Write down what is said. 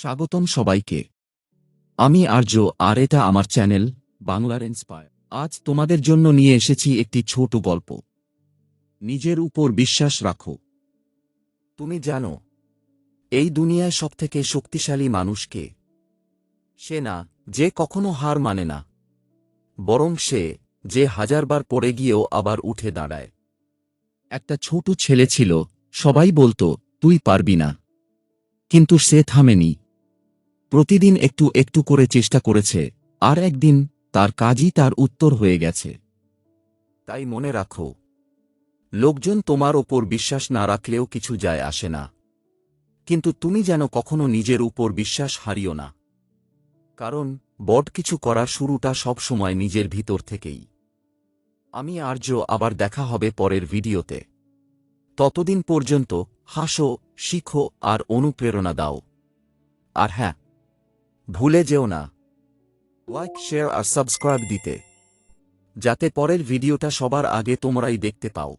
স্বাগতম সবাইকে। আমি আর্য আর এটা আমার চ্যানেল, বাংলার ইন্সপায়ার। আজ তোমাদের জন্য নিয়ে এসেছি একটি ছোট গল্প। নিজের উপর বিশ্বাস রাখো। তুমি জানো, এই দুনিয়ায় সবথেকে শক্তিশালী মানুষকে সে না, যে কখনো হার মানে না। বরং সে, যে হাজারবার পড়ে গিয়েও আবার উঠে দাঁড়ায়। একটা ছোট ছেলে ছিল, সবাই বলতো, তুই পারবি না। কিন্তু সে থামেনি। প্রতিদিন একটু একটু করে চেষ্টা করেছে, আর একদিন তার কাজই তার উত্তর হয়ে গেছে। তাই মনে রাখো, লোকজন তোমার ওপর বিশ্বাস না রাখলেও কিছু যায় আসে না। কিন্তু তুমি যেন কখনো নিজের উপর বিশ্বাস হারিও না। কারণ বট কিছু করার শুরুটা সবসময় নিজের ভিতর থেকেই। আমি আর্য, আবার দেখা হবে পরের ভিডিওতে। ততদিন পর্যন্ত হাসো, শিখো, আর অনুপ্রেরণা দাও। আর হ্যাঁ ভুলে যেও না। লাইক শেয়ার আর সাবস্ক্রাইব দিতে। যাতে পরের ভিডিওটা সবার আগে তোমরাই দেখতে পাও।